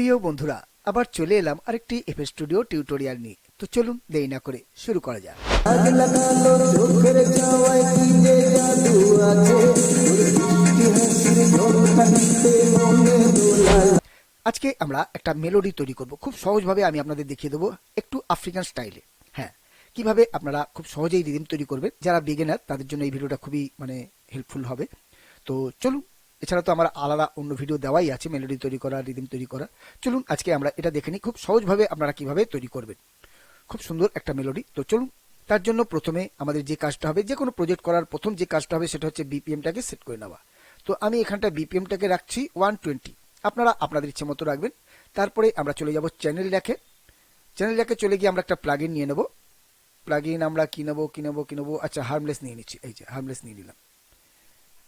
প্রিয় বন্ধুরা, আবার চলে এলাম আরেকটি এফএ স্টুডিও টিউটোরিয়াল নিয়ে। তো চলুন দেরি না করে শুরু করা যাক। আজকে আমরা একটা মেলোডি তৈরি করব। খুব সহজভাবে আমি আপনাদের দেখিয়ে দেবো একটু আফ্রিকান স্টাইলে হ্যাঁ কীভাবে আপনারা খুব সহজেই রিদিম তৈরি করবেন? যারা বিগিনার তাদের জন্য এই ভিডিওটা খুবই মানে হেল্পফুল হবে। তো চলুন এছাড়া তো আমার আলাদা অন্য ভিডিও দেওয়াই আছে মেলোডি তৈরি করা রিদিম তৈরি করা। চলুন আজকে আমরা এটা দেখে নিই, খুব সহজভাবে আপনারা কীভাবে তৈরি করবেন। খুব সুন্দর একটা মেলোডি তো চলুন, তার জন্য প্রথমে আমাদের যে কাজটা হবে, যে কোনো প্রজেক্ট করার প্রথম যে কাজটা হবে, সেটা হচ্ছে বিপিএমটাকে সেট করে নেওয়া। তো আমি এখানটা বিপিএমটাকে রাখছি ওয়ান টোয়েন্টি আপনারা আপনাদের ইচ্ছে মতো রাখবেন। তারপরে আমরা চলে যাব চ্যানেল রেখে চ্যানেল রেখে চলে গিয়ে আমরা একটা প্লাগ নিয়ে নেব। প্লাগ আমরা কি নেব কি নেব কি নেব? আচ্ছা হার্মলেস নিয়ে নিচ্ছি। এই যে হার্মলেস নিয়ে নিলাম।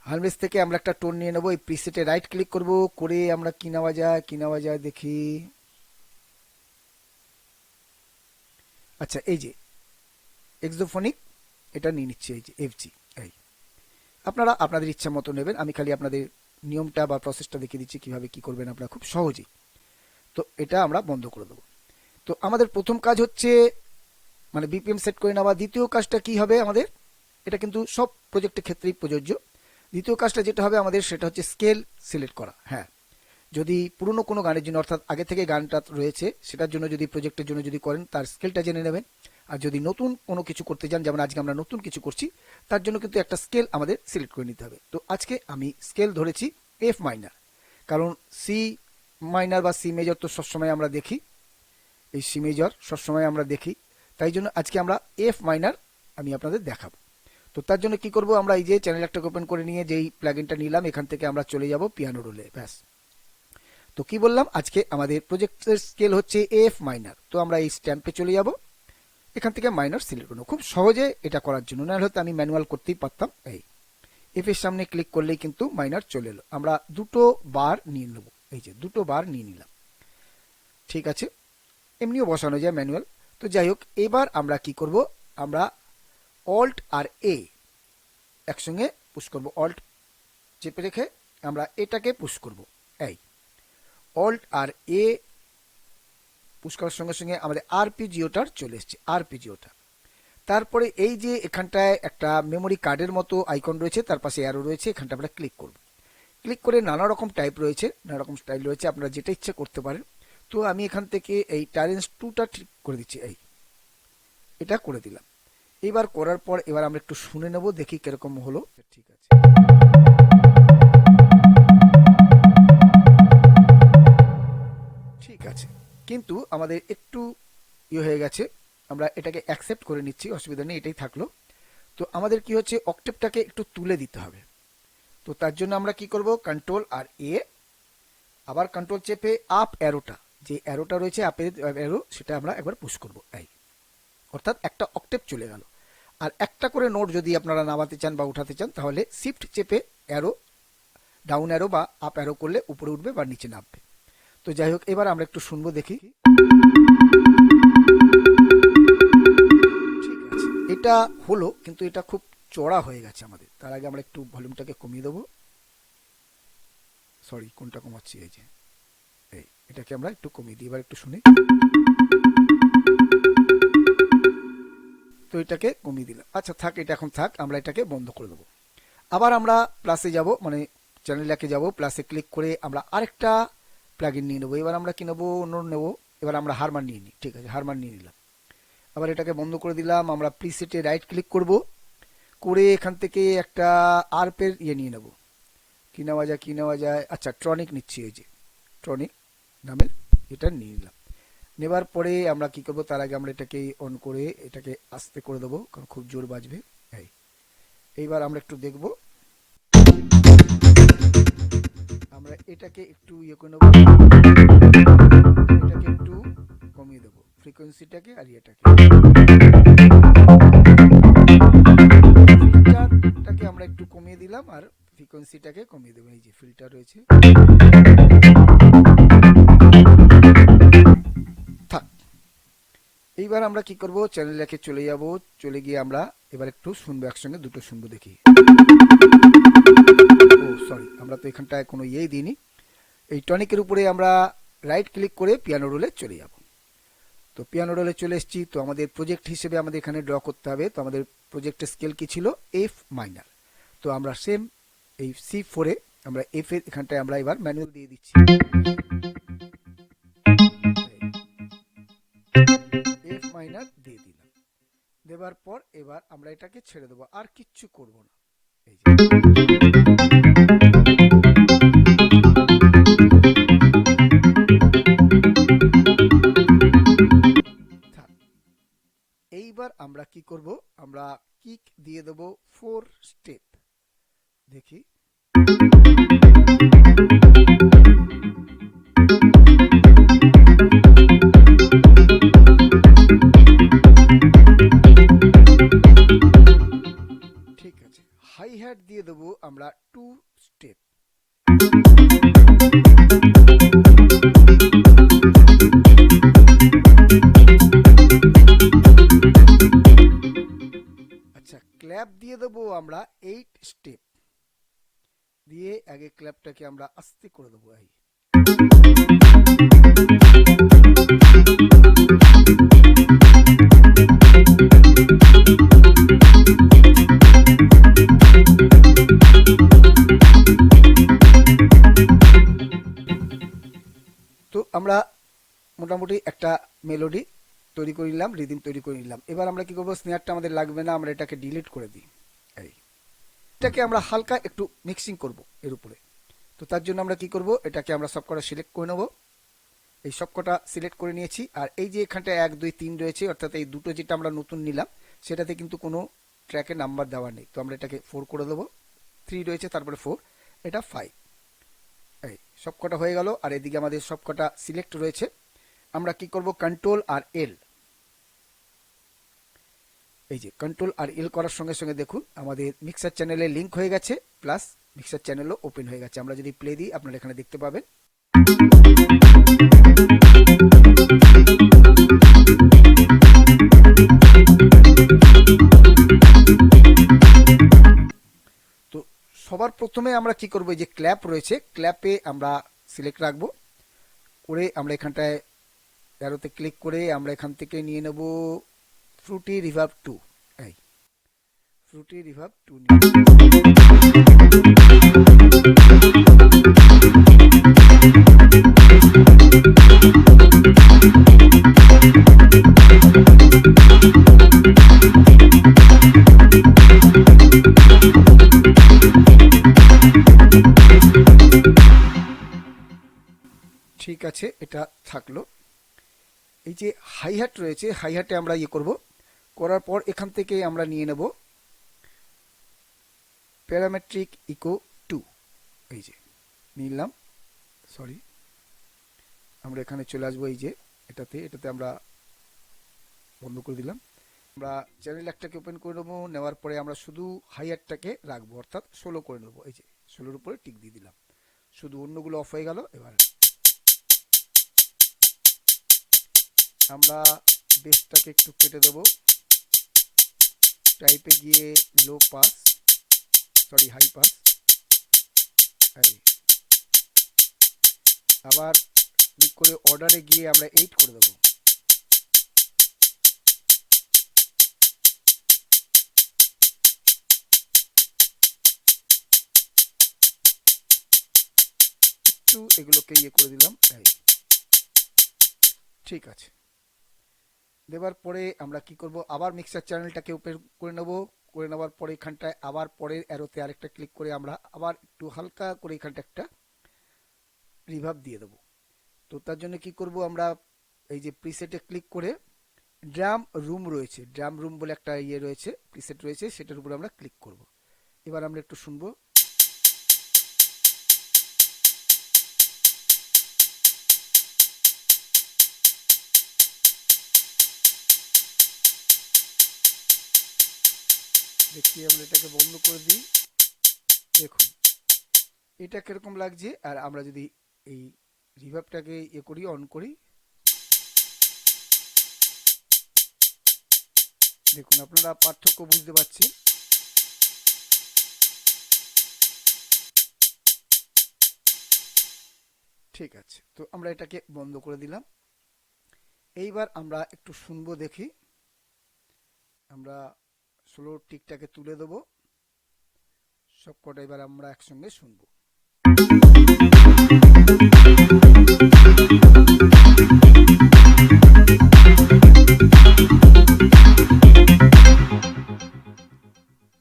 হার্মলেস থেকে আমরা একটা টোন নিয়ে নেব, এই প্রিসেটে রাইট ক্লিক করব, করে আমরা কি নেওয়া যায়, কি নেওয়া যায় দেখি। আচ্ছা এই যে এক্সোফোনিক এটা নিয়ে নিচ্ছে, এই যে এফজি এই। আপনারা আপনাদের ইচ্ছা মতো নেবেন, আমি খালি আপনাদের নিয়মটা বা প্রসেসটা দেখিয়ে দিচ্ছি, কীভাবে কি করবেন আপনারা খুব সহজেই। তো এটা আমরা বন্ধ করে দেবো। তো আমাদের প্রথম কাজ হচ্ছে মানে বিপিএম সেট করে নেওয়া। দ্বিতীয় কাজটা কি হবে আমাদের? এটা কিন্তু সব প্রজেক্টের ক্ষেত্রেই প্রযোজ্য। দ্বিতীয় কাজটা যেটা হবে আমাদের সেটা হচ্ছে স্কেল সিলেক্ট করা। হ্যাঁ। যদি পুরনো কোনো গানের জন্য, অর্থাৎ আগে থেকে গানটা রয়েছে, সেটার জন্য যদি প্রজেক্টের জন্য যদি করেন, তার স্কেলটা জেনে নেবেন। আর যদি নতুন কোনো কিছু করতে চান যেমন আজকে আমরা নতুন কিছু করছি, তার জন্য কিন্তু একটা স্কেল আমাদের সিলেক্ট করে নিতে হবে। তো আজকে আমি স্কেল ধরেছি এফ মাইনার কারণ সি মাইনার বা সি মেজর তো সবসময় আমরা দেখি। এই সি মেজর সবসময় আমরা দেখি। তাই জন্য আজকে আমরা এফ মাইনার আমি আপনাদের দেখাবো। তো তার জন্য কি করব, আমরা এই যে চ্যানেল একটা ওপেন করে নিয়ে যেই প্লাগইনটা নিলাম, এখান থেকে আমরা চলে যাব পিয়ানো রোলে ব্যাস। তো কি বললাম? আজকে আমাদের প্রজেক্টের স্কেল হচ্ছে এফ মাইনার তো আমরা এই স্ট্যাম্পে চলে যাব। এখান থেকে মাইনার সিলেক্ট করব। খুব সহজে এটা করার জন্য। না হলে আমি ম্যানুয়াল করতেই পারতাম। এই এফ এর সামনে ক্লিক করলেই কিন্তু মাইনার চলে এলো। আমরা দুটো বার নিয়ে নেব। এই যে দুটো বার নিয়ে নিলাম। ঠিক আছে? এমনিও বসানো যায় ম্যানুয়াল তো যাই হোক, এবার আমরা কি করব? আমরা অল্ট আর এ একসঙ্গে পুশ করব। অল্ট চেপে রেখে আমরা এটাকে পুশ করব। এই। অল্ট আর এ পুশ করার সঙ্গে সঙ্গে আমাদের আরপিজিওটার চলে এসছে। আরপিজিওটা তারপরে এই যে এখানটায় একটা মেমোরি কার্ডের মতো আইকন রয়েছে, তার পাশে অ্যারো রয়েছে, এখানটা আমরা ক্লিক করব। ক্লিক করে নানা রকম টাইপ রয়েছে, নানা রকম স্টাইল রয়েছে, আপনারা যেটা ইচ্ছে করতে পারেন। তো আমি এখান থেকে এই টারেন্স টুটা ঠিক করে দিচ্ছি। এই। এটা করে দিলাম। এবার করার পর এবার আমরা একটু শুনে নেব, দেখি কীরকম হলো। ঠিক আছে। ঠিক আছে। কিন্তু আমাদের একটু ইয়ে হয়ে গেছে, আমরা এটাকে অ্যাকসেপ্ট করে নিচ্ছি, অসুবিধা নেই, এটাই থাকল। তো আমাদের কি হচ্ছে অক্টেপটাকে একটু তুলে দিতে হবে। তো তার জন্য আমরা কি করব কন্ট্রোল আর এ আবার কন্ট্রোল চেপে আপ অ্যারোটা যে অ্যারোটা রয়েছে আপের অ্যারো সেটা আমরা একবার পুশ করব, এই। অর্থাৎ একটা অক্টেপ চলে গেল। আর একটা করে নোট যদি আপনারা নামাতে চান বা উঠাতে চান, তাহলে শিফট চেপে অ্যারো ডাউন অ্যারো বা আপ অ্যারো করলে উপরে উঠবে বা নিচে নামবে। তো যাই হোক, এবার আমরা একটু শুনব, দেখি। ঠিক আছে। এটা হলো, কিন্তু এটা খুব চড়া হয়ে গেছে আমাদের। তার আগে আমরা একটু ভলিউমটাকে কমিয়ে দেবো। সরি কোনটা কমাচ্ছি? এই যে, এই, এটাকে আমরা একটু কমিয়ে দিই। এবার একটু শুনি। তো এটাকে কমিয়ে দিলাম। আচ্ছা থাক, এটা এখন থাক, আমরা এটাকে বন্ধ করে দেবো। আবার আমরা প্লাসে যাব মানে চ্যানেলাকে যাব প্লাসে ক্লিক করে আমরা আরেকটা প্লাগইন নিয়ে নেব। এবার আমরা কি নেব? অন্য নেব। এবার আমরা হারমান নিয়ে নিই, ঠিক আছে হারমান নিয়ে নিলাম। আবার এটাকে বন্ধ করে দিলাম, আমরা প্রিসেটে রাইট ক্লিক করব। করে এখান থেকে একটা আরপের ইয়ে নিয়ে নেব। কি নেওয়া যায়, কি নেওয়া যায়? আচ্ছা ট্রনিক নিচ্ছি, এই যে ট্রনিক নামের এটা নিয়ে নিলাম। নেবার পরে আমরা কি করব? তার আগে আমরা এটাকে অন করে, এটাকে আস্তে করে দেবো, কারণ খুব জোর বাজবে। এই। এইবার আমরা একটু দেখব। আমরা এটাকে একটু ইয়ে করে নেব। এটাকে একটু কমিয়ে দেবো। ফ্রিকোয়েন্সিটাকে আর ইয়েটাকে। ফিল্টারটাকে আমরা একটু কমিয়ে দিলাম আর ফ্রিকোয়েন্সিটাকে কমিয়ে দেবো। এই যে ফিল্টার রয়েছে। এইবার আমরা কি করব? চ্যানেল রেখে চলে যাব। চলে গিয়ে আমরা এবার একটু শুনব, একসঙ্গে দুটো শুনব দেখি। ও সরি আমরা তো এখানটায় কোনো ইয়েই দিইনি। এই টনিকের উপরে আমরা রাইট ক্লিক করে পিয়ানো রোলে চলে যাব। তো পিয়ানো রোলে চলে এসেছি। তো আমাদের প্রজেক্ট হিসেবে আমাদের এখানে ড্র করতে হবে। তো আমাদের প্রজেক্টের স্কেল কি ছিল? এফ মাইনার তো আমরা সেম এই সি ফোরে আমরা এফ এর এখানটায় আমরা এবার ম্যানুয়াল দিয়ে দিচ্ছি। মাইনার দিয়ে দিলাম। দেওয়ার পর এবার আমরা এটাকে ছেড়ে দেবো, আর কিচ্ছু করব না। এই যে। এইবার আমরা কি করব? আমরা কিক দিয়ে দেব ফোর স্টেপ দেখি। ক্ল্যাপটাকে আমরা আস্তে করে দেবো, এই। তো আমরা মোটামুটি একটা মেলোডি তৈরি করে নিলাম রিদিম তৈরি করে নিলাম। এবার আমরা কি করব স্নেয়ারটা আমাদের লাগবে না, আমরা এটাকে ডিলিট করে দিই এটাকে আমরা হালকা একটু মিক্সিং করব এর উপরে। তো তার জন্য আমরা কি করব? এটাকে আমরা সবকটা সিলেক্ট করে নেব। এই সবকটা সিলেক্ট করে নিয়েছি। আর এই যে এখানটা এক, দুই, তিন রয়েছে, অর্থাৎ এই দুটো যেটা আমরা নতুন নিলাম, সেটাতে কিন্তু কোনো ট্র্যাকে নাম্বার দেওয়া নেই। তো আমরা এটাকে ফোর করে দেবো। থ্রি রয়েছে, তারপরে ফোর এটা ফাইভ এই সবকটা হয়ে গেল, আর এদিকে আমাদের সবকটা সিলেক্ট রয়েছে। আমরা কি করব? কন্ট্রোল আর এল এই যে কন্ট্রোল আর এল করার সঙ্গে সঙ্গে দেখুন, আমাদের মিক্সার চ্যানেলে লিংক হয়ে গেছে প্লাস মিক্সার চ্যানেলও ওপেন হয়ে গেছে। আমরা যদি প্লে দিই, আপনারা এখানে দেখতে পাবেন। তো সবার প্রথমে আমরা কি করব? যে ক্ল্যাপ রয়েছে ক্ল্যাপে আমরা সিলেক্ট রাখব। করে আমরা এখানটায় অ্যারোতে ক্লিক করে আমরা এখান থেকে নিয়ে নেব fruity reverb two fruity reverb two ঠিক আছে, এটা থাকল। এই যে হাই হ্যাট রয়েছে হাই হ্যাটে আমরা ইয়ে করব। করার পর এখান থেকে আমরা নিয়ে নেব। প্যারামেট্রিক ইকো টু এই যে, নিলাম সরি আমরা এখানে চলে আসব এই যে, এটাতে এটাতে আমরা বন্ধ করে দিলাম। আমরা চ্যানেল একটাকে ওপেন করে নেব, নেওয়ার পরে আমরা শুধু হাইয়ারটাকে রাখব, অর্থাৎ ষোলো করে নেব। এই যে ষোলোর উপরে টিক দিয়ে দিলাম। শুধু অন্যগুলো অফ হয়ে গেল, এবার আমরা বেসটাকে একটু কেটে দেবো। টাইপে গিয়ে low pass sorry high pass আবার ক্লিক করে অর্ডারে গিয়ে আমরা এইট করে দেবো। একটু এগুলোকে ইয়ে করে দিলাম এই ঠিক আছে। দেওয়ার পরে আমরা কি করব? আবার মিক্সার চ্যানেলটাকে ওপেন করে নেব। করে নেওয়ার পরে এখানটায় আবার পরের অ্যারোতে আরেকটা ক্লিক করে আমরা আবার একটু হালকা করে এখানটা একটা রিভাব দিয়ে দেবো। তো তার জন্য কি করব আমরা এই যে প্রিসেটে ক্লিক করে ড্রাম রুম রয়েছে ড্রাম রুম বলে একটা ইয়ে রয়েছে প্রিসেট রয়েছে, সেটার উপরে আমরা ক্লিক করব। এবার আমরা একটু শুনব দেখি আমরা এটাকে বন্ধ করে দিই। দেখুন, এটা কীরকম লাগছে? আর আমরা যদি এই রিভাবটাকে ইয়ে করি অন করি। দেখুন, আপনারা পার্থক্য বুঝতে পারছেন। ঠিক আছে, তো আমরা এটাকে বন্ধ করে দিলাম। এইবার আমরা একটু শুনব, দেখি। আমরা স্লো টিকটাকে তুলে দেবো। সবকটা এবার আমরা একসঙ্গে শুনব।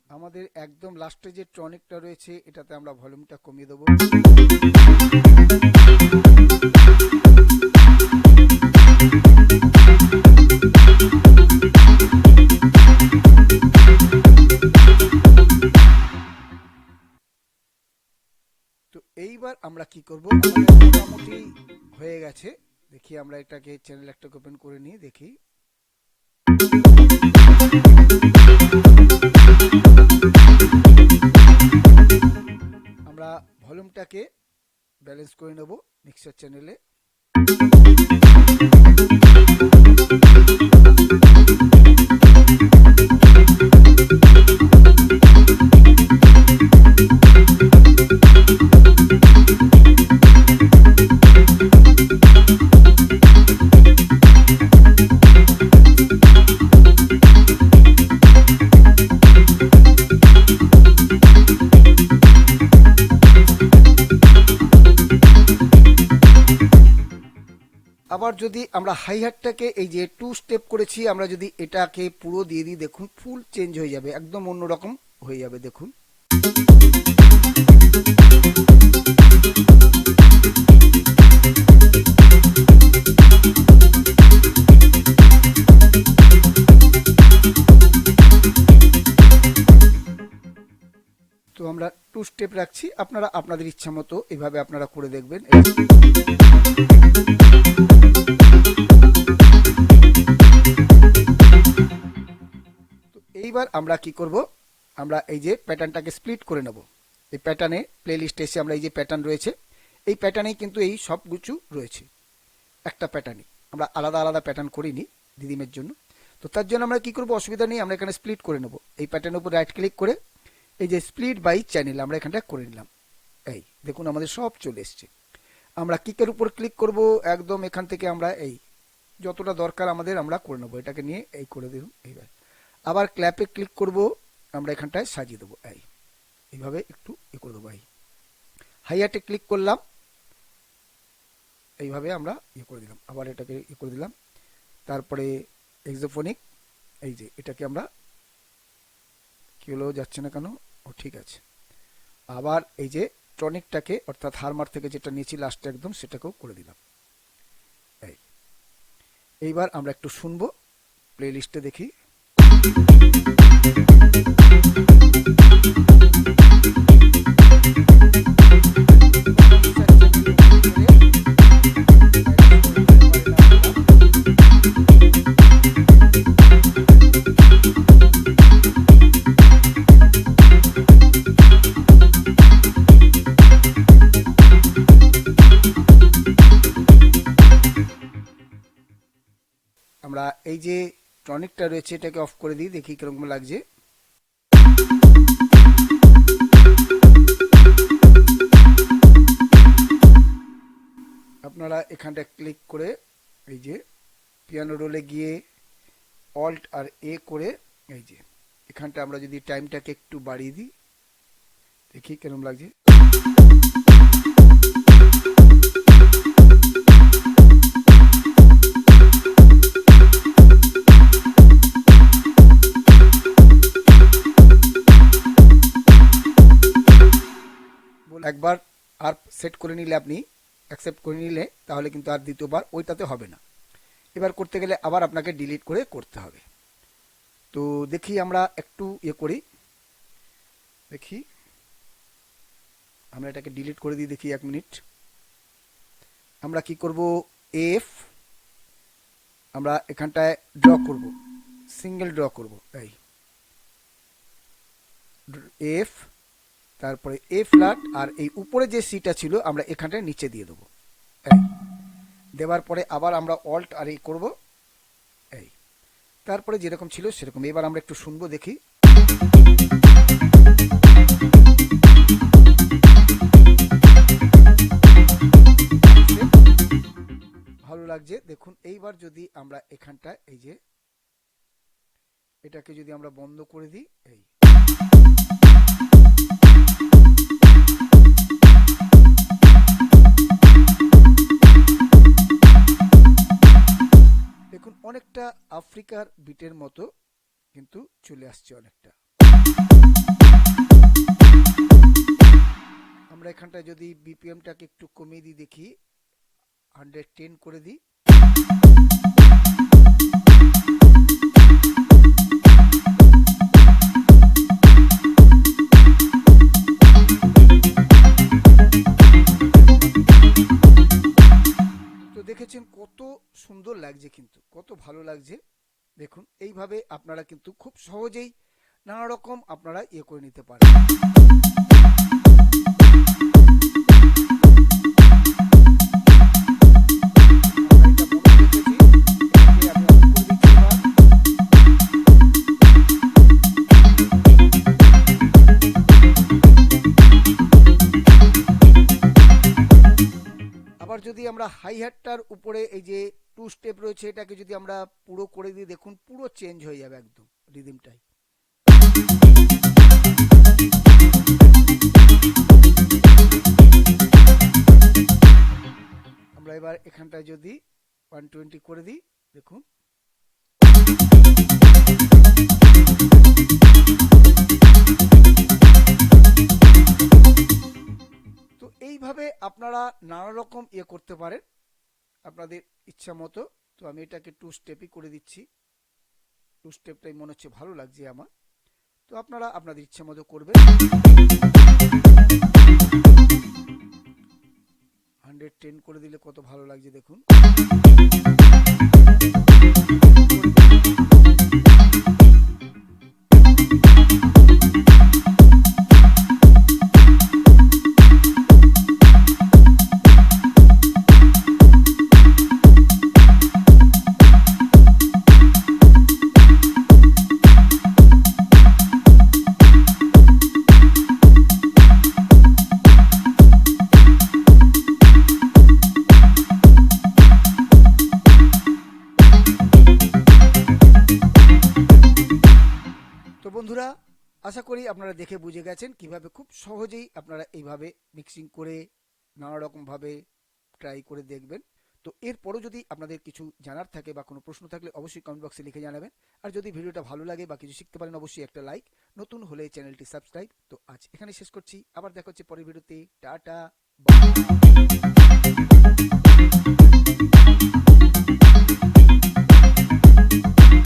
আমাদের একদম লাস্টে যে টনিকটা রয়েছে, এটাতে আমরা ভলিউমটা কমিয়ে দেবো। এইবার আমরা কি করব? মোটামুটি হয়ে গেছে। দেখি আমরা এটাকে চ্যানেল একটা ওপেন করে নিই দেখি। আমরা ভলিউমটাকে ব্যালেন্স করে নেব মিক্সার চ্যানেলে যদি আমরা হাই হাটটাকে এই যে টু স্টেপ করেছি, আমরা যদি এটাকে পুরো দিয়ে দিই, দেখুন ফুল চেঞ্জ হয়ে যাবে, একদম অন্যরকম হয়ে যাবে, দেখুন। তো আমরা টু স্টেপ রাখছি। আপনারা আপনাদের ইচ্ছা মতো এভাবে আপনারা করে দেখবেন। এইবার আমরা কি করব? আমরা এই যে প্যাটার্নটাকে স্প্লিট করে নেব। এই প্যাটার্নে প্লে লিস্টে এসে আমরা এই যে প্যাটার্ন রয়েছে, এই প্যাটার্নেই কিন্তু এই সব কিছু রয়েছে। একটা প্যাটার্নই আমরা আলাদা আলাদা প্যাটার্ন করিনি দিদিমের জন্য। তো তার জন্য আমরা কি করব? অসুবিধা নেই, আমরা এখানে স্প্লিট করে নেব। এই প্যাটার্নের উপর রাইট ক্লিক করে এই যে স্প্লিট বাই চ্যানেল আমরা এখানটা করে নিলাম। এই, দেখুন আমাদের সব চলে এসছে। আমরা কিকের উপর ক্লিক করব, একদম এখান থেকে আমরা এই, যতটা দরকার আমাদের আমরা করে নেব। এটাকে নিয়ে এই করে দিন, এইবার। আবার ক্ল্যাপে ক্লিক করব, আমরা এখানটায় সাজিয়ে দেবো, এই। এইভাবে একটু এ করে দেবো, এই। হাইয়াটে ক্লিক করলাম, এইভাবে আমরা ইয়ে করে দিলাম। আবার এটাকে ইয়ে করে দিলাম। তারপরে এক্সোফোনিক এই যে, এটাকে আমরা, কি হলো, যাচ্ছে না কেন? ঠিক আছে। আবার এই যে টনিকটাকে, অর্থাৎ হারমার থেকে যেটা নিয়েছি লাস্টে একদম, সেটাকেও করে দিলাম। এই। এইবার আমরা একটু শুনব প্লে লিস্টে দেখি। আমরা এই যে টনিকটা রয়েছে, এটাকে অফ করে দিই, দেখি কীরকম লাগছে। আপনারা এখানটা ক্লিক করে এই যে পিয়ানো রোলে গিয়ে অল্ট আর এ করে এই যে, এখানটা আমরা যদি টাইমটাকে একটু বাড়িয়ে দিই, দেখি কীরকম লাগছে। একবার আর সেট করে নিলে আপনি অ্যাকসেপ্ট করে নিলে তাহলে কিন্তু আর দ্বিতীয়বার ওইটাতে হবে না। এবার করতে গেলে আবার আপনাকে ডিলিট করে করতে হবে। তো দেখি আমরা একটু ইয়ে করি। দেখি। আমরা এটাকে ডিলিট করে দিই দেখি এক মিনিট। আমরা কি করব? এফ আমরা এখানটায় ড্র করব। সিঙ্গেল ড্র করব। এই। এফ তারপরে এ ফ্ল্যাট আর এই উপরে যে সিটা ছিল, আমরা এখানটায় নিচে দিয়ে দেবো। এই। দেওয়ার পরে আবার আমরা অল্ট আর এই করব। এই। তারপরে যেরকম ছিল সেরকম। এবার আমরা একটু শুনব, দেখি। ভালো লাগছে। দেখুন, এইবার যদি আমরা এখানটা এই যে, এটাকে যদি আমরা বন্ধ করে দিই, এই। দেখুন, অনেকটা আফ্রিকার বিটের মতো কিন্তু চলে আসছে অনেকটা। আমরা এখানটায় যদি বিপিএমটাকে একটু কমিয়ে দিই, দেখি হান্ড্রেড টেন করে দিই। দেখেছেন কত সুন্দর লাগছে কিন্তু, কত ভালো লাগছে। দেখুন, এইভাবে আপনারা কিন্তু খুব সহজেই নানা রকম আপনারা ইয়ে করে নিতে পারেন আমরা হাই হ্যাটটার উপরে এই যে টু স্টেপ রয়েছে, এটাকে যদি আমরা পুরো করে দিই, দেখুন পুরো চেঞ্জ হয়ে যাবে একদম রিদিমটাই আমরা এবার এখানটায় যদি ওয়ান টোয়েন্টি করে দিই, দেখুন। এইভাবে আপনারা নানা রকম ইয়ে করতে পারেন আপনাদের ইচ্ছা মতো। তো আমি এটাকে টু স্টেপই করে দিচ্ছি। টু স্টেপটাই মনে হচ্ছে ভালো লাগছে আমার। তো আপনারা আপনাদের ইচ্ছা মতো করবেন। হান্ড্রেড টেন করে দিলে কত ভালো লাগছে দেখুন। আশা করি আপনারা দেখে বুঝে গেছেন কীভাবে খুব সহজেই আপনারা এইভাবে মিক্সিং করে নানা রকমভাবে ট্রাই করে দেখবেন। তো এরপরও যদি আপনাদের কিছু জানার থাকে বা কোনো প্রশ্ন থাকলে অবশ্যই কমেন্ট বক্সে লিখে জানাবেন। আর যদি ভিডিওটা ভালো লাগে বা কিছু শিখতে পারেন, অবশ্যই একটা লাইক নতুন হলে চ্যানেলটি সাবস্ক্রাইব তো আজ এখানে শেষ করছি। আবার দেখা হচ্ছে পরের ভিডিওতে। টাটা